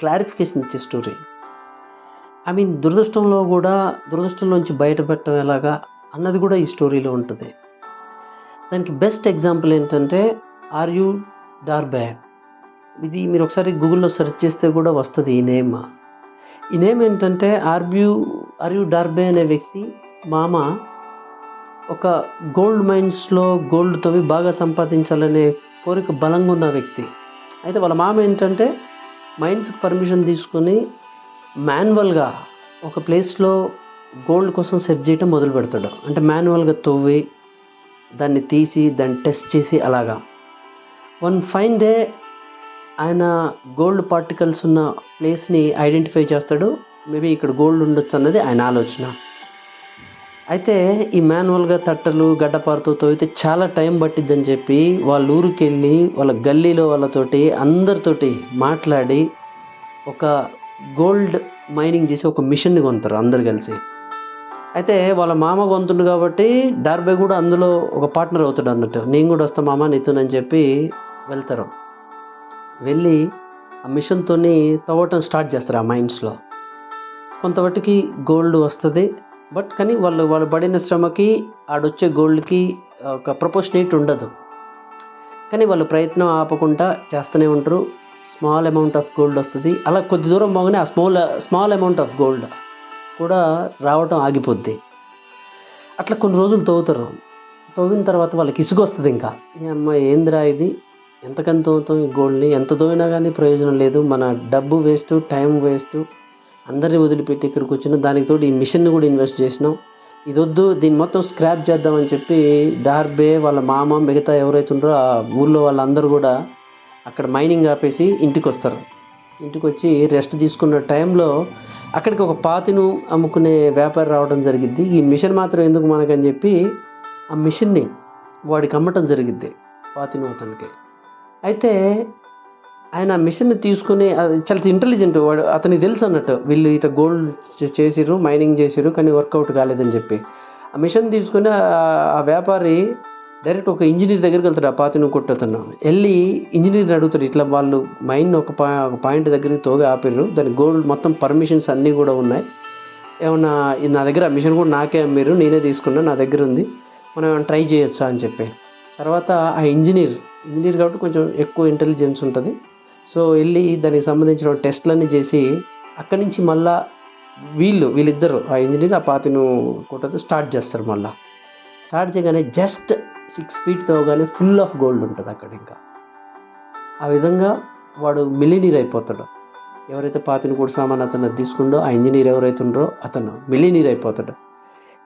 Clarification ఇచ్చే story. I mean దురదృష్టంలో కూడా దురదృష్టంలోంచి బయటపెట్టడం ఎలాగా అన్నది కూడా ఈ స్టోరీలో ఉంటుంది. దానికి బెస్ట్ ఎగ్జాంపుల్ ఏంటంటే ఆర్ యూ డార్బే? ఇది మీరు ఒకసారి గూగుల్లో సెర్చ్ చేస్తే కూడా వస్తుంది ఈ నేమ్. ఈ నేమ్ ఏంటంటే ఆర్బ్యూ ఆర్యూ డార్బే అనే వ్యక్తి మామ ఒక గోల్డ్ మైన్స్లో గోల్డ్ తవ్వి బాగా సంపాదించాలనే కోరిక బలంగా ఉన్న వ్యక్తి. అయితే వాళ్ళ మామ ఏంటంటే మైండ్స్కి పర్మిషన్ తీసుకొని మాన్యువల్గా ఒక ప్లేస్లో గోల్డ్ కోసం సెర్చ్ చేయటం మొదలు పెడతాడు. అంటే మాన్యువల్గా తవ్వి దాన్ని తీసి దాన్ని టెస్ట్ చేసి అలాగా. వన్ ఫైన్ డే ఆయన గోల్డ్ పార్టికల్స్ ఉన్న ప్లేస్ని ఐడెంటిఫై చేస్తాడు. మేబీ ఇక్కడ గోల్డ్ ఉండొచ్చు అన్నది ఆయన ఆలోచన. అయితే ఈ మాన్యువల్గా తట్టలు గడ్డపారతో తోవితే చాలా టైం పట్టిద్దని చెప్పి వాళ్ళ ఊరికి వెళ్ళి వాళ్ళ గల్లీలో వాళ్ళతోటి అందరితోటి మాట్లాడి ఒక గోల్డ్ మైనింగ్ చేసి ఒక మిషన్ని కొంటారు అందరు కలిసి. అయితే వాళ్ళ మామ కొంతుండు కాబట్టి డార్బే కూడా అందులో ఒక పార్ట్నర్ అవుతాడు అన్నట్టు. నేను కూడా వస్తా మామ నీతోనని చెప్పి వెళ్తారు. వెళ్ళి ఆ మిషన్తో తవ్వటం స్టార్ట్ చేస్తారు ఆ మైండ్స్లో కొంతవరకు గోల్డ్ వస్తుంది బట్ కానీ వాళ్ళు వాళ్ళు పడిన శ్రమకి ఆడొచ్చే గోల్డ్కి ఒక ప్రపోర్షనేట్ ఉండదు. కానీ వాళ్ళు ప్రయత్నం ఆపకుండా చేస్తూనే ఉంటారు. స్మాల్ అమౌంట్ ఆఫ్ గోల్డ్ వస్తుంది. అలా కొద్ది దూరం పోగానే ఆ small small amount of gold కూడా రావటం ఆగిపోద్ది. అట్లా కొన్ని రోజులు తవ్వుతారు. తవ్విన తర్వాత వాళ్ళకి ఇసుగు వస్తుంది ఇంకా. ఈ అమ్మాయి ఏందిరా ఇది? ఎంతకంత తవ్వుతాం ఈ గోల్డ్ని? ఎంత తోవినా కానీ ప్రయోజనం లేదు. మన డబ్బు వేస్ట్ టైం వేస్ట్ అందరిని వదిలిపెట్టి ఇక్కడికి వచ్చిన దానికి తోడు ఈ మిషన్ని కూడా ఇన్వెస్ట్ చేసినాం. ఇది వద్దు దీన్ని మొత్తం స్క్రాప్ చేద్దామని చెప్పి డార్బే వాళ్ళ మామ మిగతా ఎవరైతే ఉన్నారో ఆ ఊళ్ళో వాళ్ళందరూ కూడా అక్కడ మైనింగ్ ఆపేసి ఇంటికి వస్తారు ఇంటికి వచ్చి రెస్ట్ తీసుకున్న టైంలో అక్కడికి ఒక పాతిను అమ్ముకునే వ్యాపారి రావడం జరిగింది ఈ మిషన్ మాత్రం ఎందుకు మనకని చెప్పి ఆ మిషన్ని వాడికి అమ్మటం జరిగింది పాతిను అతనికి. అయితే ఆయన ఆ తీసుకుని చాలా ఇంటెలిజెంట్ వాడు. అతనికి తెలుసు అన్నట్టు. వీళ్ళు ఇట గోల్డ్ చేసిర్రు మైనింగ్ చేసిర్రు కానీ వర్కౌట్ కాలేదని చెప్పి. ఆ మిషన్ తీసుకుని ఆ- వ్యాపారి డైరెక్ట్ ఒక ఇంజనీర్ దగ్గరికి వెళ్తాడు ఆ పాతిని కొట్టతను. వెళ్ళి ఇంజనీర్ని అడుగుతాడు. ఇట్లా వాళ్ళు మైన్ ఒక పాయింట్ దగ్గరికి తోవి ఆపిర్రు. దాని గోల్డ్ మొత్తం పర్మిషన్స్ అన్నీ కూడా ఉన్నాయి. ఏమన్నా నా దగ్గర ఆ మిషన్ కూడా నాకే అమ్మారు నేనే తీసుకున్నా నా దగ్గర ఉంది. మనం ఏమైనా ట్రై చేయొచ్చా అని చెప్పి. తర్వాత ఆ ఇంజనీర్ ఇంజనీర్ కాబట్టి కొంచెం ఎక్కువ ఇంటెలిజెన్స్ ఉంటుంది. సో వెళ్ళి దానికి సంబంధించిన టెస్ట్లన్నీ చేసి అక్కడి నుంచి మళ్ళా వీళ్ళు వీళ్ళిద్దరు ఆ ఇంజనీర్ ఆ పాతిను కొట్టతో స్టార్ట్ చేస్తారు మళ్ళా. స్టార్ట్ చేయగానే జస్ట్ సిక్స్ ఫీట్ తోగానే ఫుల్ ఆఫ్ గోల్డ్ ఉంటుంది అక్కడ ఇంకా. ఆ విధంగా వాడు మిలినీర్ అయిపోతాడు. ఎవరైతే పాతిని కూడా సామాన్ అతను తీసుకుండో ఆ ఇంజనీర్ ఎవరైతే ఉండరో అతను మిలినీర్ అయిపోతాడు.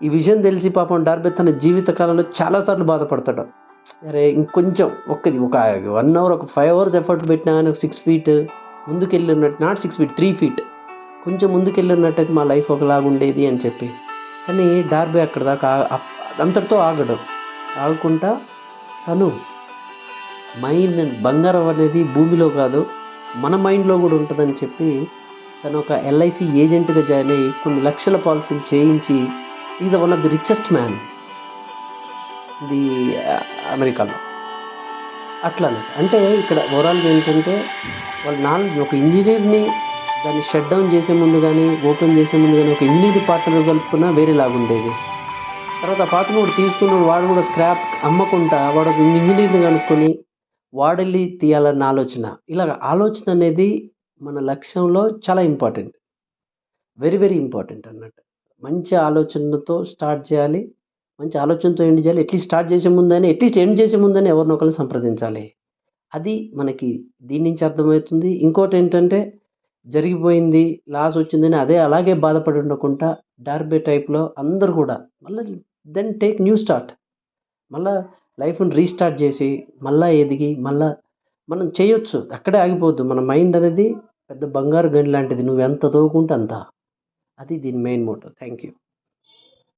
ఈ విషయం తెలిసి పాపం డార్బె తన జీవిత కాలంలో చాలాసార్లు బాధపడతాడు. అరే ఇంకొంచెం ఒక్కది ఒక వన్ అవర్ ఒక ఫైవ్ అవర్స్ ఎఫర్ట్ పెట్టినా కానీ ఒక సిక్స్ ఫీట్ ముందుకెళ్ళి ఉన్నట్టు not six feet three feet కొంచెం ముందుకెళ్ళి ఉన్నట్టయితే మా లైఫ్ ఒకలాగా ఉండేది అని చెప్పి. కానీ డార్బే అక్కడ దాకా అంతటితో ఆగడం. ఆగకుండా తను మైండ్ బంగారం అనేది భూమిలో కాదు మన మైండ్లో కూడా ఉంటుందని చెప్పి తను ఒక ఎల్ఐసి ఏజెంట్గా జాయిన్ అయ్యి కొన్ని లక్షల పాలసీలు చేయించి is one of the richest man the అమెరికాలో. అట్లా అంటే ఇక్కడ ఓవరాల్గా ఏంటంటే వాళ్ళ నాలెడ్జ్ ఒక ఇంజనీర్ని దాన్ని షట్ డౌన్ చేసే ముందు కానీ ఓపెన్ చేసే ముందు కానీ ఒక ఇంజనీర్ పార్ట్నర్ కలుపుకున్నా వేరేలాగా ఉండేది. తర్వాత ఆ పాత్ర కూడా తీసుకున్నాడు వాడు కూడా స్క్రాప్ అమ్మకుండా వాడు ఒక ఇంజనీర్ని కనుక్కొని వాడలి తీయాలన్న ఆలోచన. ఇలాగ ఆలోచన అనేది మన లక్ష్యంలో చాలా ఇంపార్టెంట్ వెరీ వెరీ ఇంపార్టెంట్ అన్నట్టు. మంచి ఆలోచనతో స్టార్ట్ చేయాలి. మంచి ఆలోచనతో ఎండ్ చేయాలి. ఎట్లీస్ట్ స్టార్ట్ చేసే ముందైనా ఎట్లీస్ట్ ఎండ్ చేసే ముందని ఎవరినొకరిని సంప్రదించాలి. అది మనకి దీని నుంచి అర్థమవుతుంది. ఇంకోటి ఏంటంటే జరిగిపోయింది లాస్ వచ్చిందని అదే అలాగే బాధపడి ఉండకుండా డార్బే టైప్లో అందరు కూడా మళ్ళీ దెన్ టేక్ న్యూ స్టార్ట్. మళ్ళీ లైఫ్ని రీస్టార్ట్ చేసి మళ్ళా ఎదిగి మళ్ళా మనం చేయొచ్చు. అక్కడే ఆగిపోవద్దు. మన మైండ్ అనేది పెద్ద బంగారు గండి లాంటిది. నువ్వు ఎంత తోగుకుంటే అంత. అది దీని మెయిన్ మోటో. Thank you